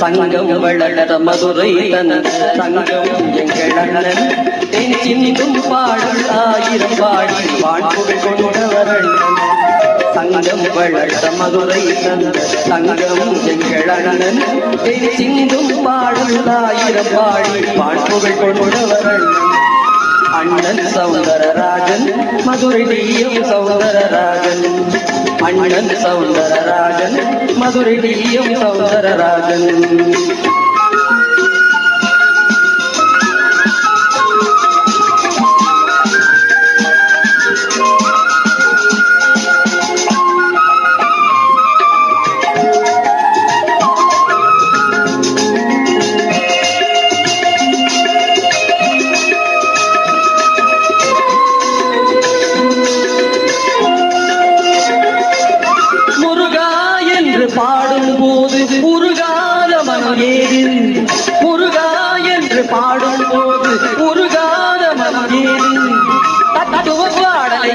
சங்கம் வளர மதுரை தந்த சங்கம் எங்கள் அண்ணன் தென் சிந்தும் பாடல் ஆயிரம் பாடி வாழ்ப்புகள் கொண்டவர் அண்ணன் தங்கம் வளர்த்த மதுரை தந்த தங்கம் எங்கள் அண்ணன். தென் சிந்தும் பாடல் பாடி பாட்புகள் கொண்டவர் அண்ணன் சௌந்தரராஜன் மதுரை டிஎம் சௌந்தரராஜன். அண்ணன் சௌந்தரராஜன் மதுரை டிஎம் சௌந்தரராஜன். தத்துவ பாடலை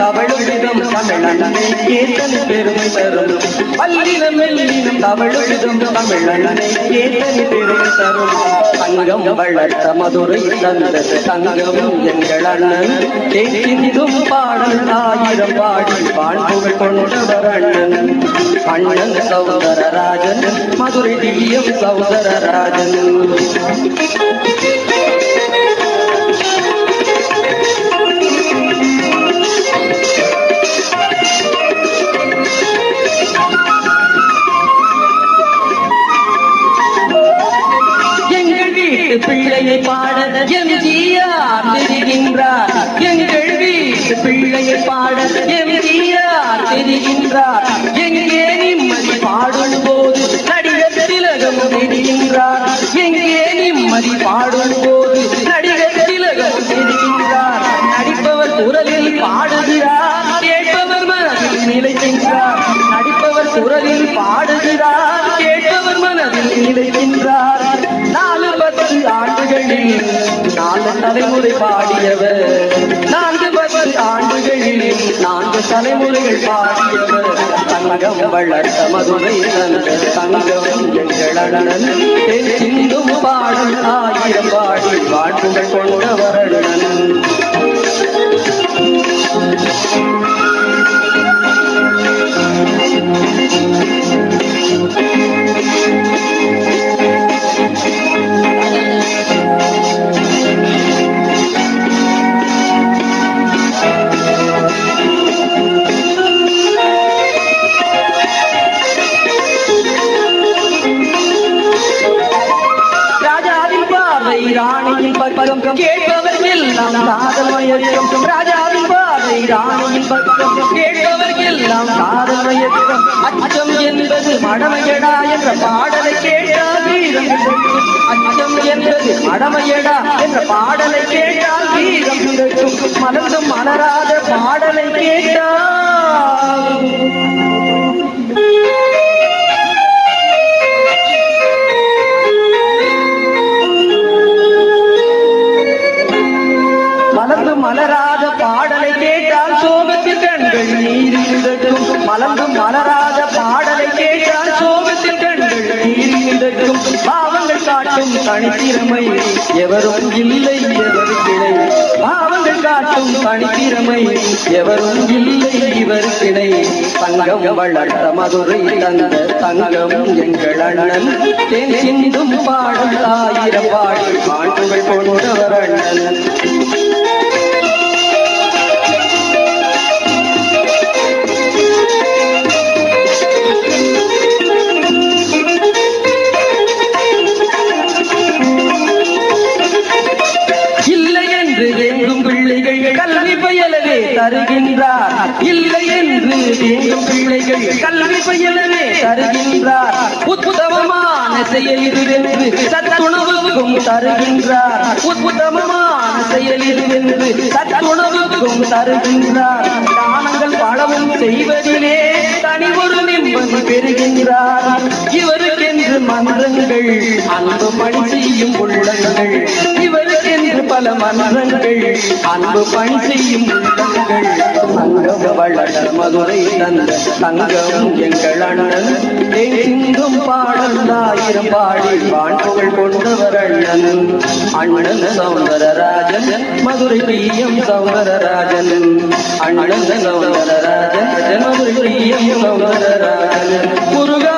மெல்லினம் தவழுவிதம் தமிழனை ஏத்தன் பெருமை தரும். பல்லினம் மெல்லினம் தவழுவிதம் தமிழனை ஏத்தன் பெருமை தரும். தங்கம் வளர்த்த மதுரை தந்தது தங்கம் எங்கள் அண்ணன். தேசிந்தும் பாடல் ஆயிரம் பாடி பாண்புகள் கொண்டவர் அண்ணன். அண்ணன் சௌந்தரராஜன் மதுரை திவ்யம் சௌந்தரராஜன். பிள்ளையை பாட எம்ஜிஆர் தெரிகின்றார். எங்கே நிம்மதி பாடும் போது நடிகர் திலகம் தெரிகின்றார். எங்கே நிம்மதி பாடும் போது நடிகர் திலகம் தெரிகின்றார். நடிப்பவர் குரலில் பாடுகிறார். கேட்பவர் மனதில் நிலைக்கின்றார் நடிப்பவர் குரலில் பாடுகிறார். கேட்பவர் மனதில் நிலைக்கின்றார் நாலு பத்து ஆண்டுகளில் நாலு தலைமுறை பாடியவர். நான் நான்கு தலைமுறைகள் பாடியவர். தங்கம் வளர்த்த மதுரை தங்கம் எங்கள் அண்ணன். சிந்தும் பாடல் ஆயிரம் பாடி வாழ்வுகள் கொண்டவர் ராணியின் பக்கம் கேட்பவர் எல்லாம் காதல் மயக்கம் ராஜாவின் பார்வை ராணியின் பக்கம் கேட்பவர் எல்லாம் காதல் மயக்கம் அச்சம் என்பது மடமையடா என்ற பாடலை கேட்டால் வீரம் கிடைக்கும். அச்சம் என்பது மடமையடா என்ற பாடலை கேட்டால் வீரம் கிடைக்கும் மலர்ந்தும் மலராத பாடலை கேட்டால் மலராத பாடலை கேட்டால் சோகத்தில் கண்கள் நீரிந்ததும் மலர்ந்து மலராத பாடலை கேட்டால் சோகத்தில் கண்கள் நீரிந்ததும் பாவங்கள் காட்டும் தனித்திறமை எவரும் இல்லை எவர் கிளை பாவங்கள் காட்டும் தனித்திறமை எவரும் இல்லை இவர் கிளை தங்கம் வளர்த்த மதுரை தந்த தங்கம் எங்கள் அண்ணன். தென் சிந்தும் பாடல் ஆயிரம் பாடி பாட்டுகள் கொண்டவர் அண்ணன். தருகின்றார். இல்லை என்று எங்கும் பிள்ளைகள் கல்வி பயிலவே தருகின்றார். உத்தமமான செயல் இதுவென்று சத்துணவுக்கும் தருகின்றார். உத்தமமான செயல் இதுவென்று சத்துணவுக்கும் தருகின்றார். தானங்கள் பலவும் செய்வதிலே தனி ஒரு நிம்மதி பெறுகின்றார். இவருக்கென்று மன்றங்கள் அன்பு பணி செய்யும் உள்ளங்கள். இவருக்கென்று பல மன்றங்கள் அன்பு பணி செய்யும் உள்ளங்கள். சங்கம் வளர மதுரை தந்த தங்கம் எங்கள் அண்ணன். எங்கும் பாடல் ஆயிரம் பாடி பாண்புகள் கொண்டவர் அண்ணன். அண்ணன் சௌந்தரராஜன் மதுரை பிரியம் சௌந்தரராஜன். அண்ணன் சௌந்தரராஜன் மதுரை பிரியம் சௌந்தரராஜன். முருகா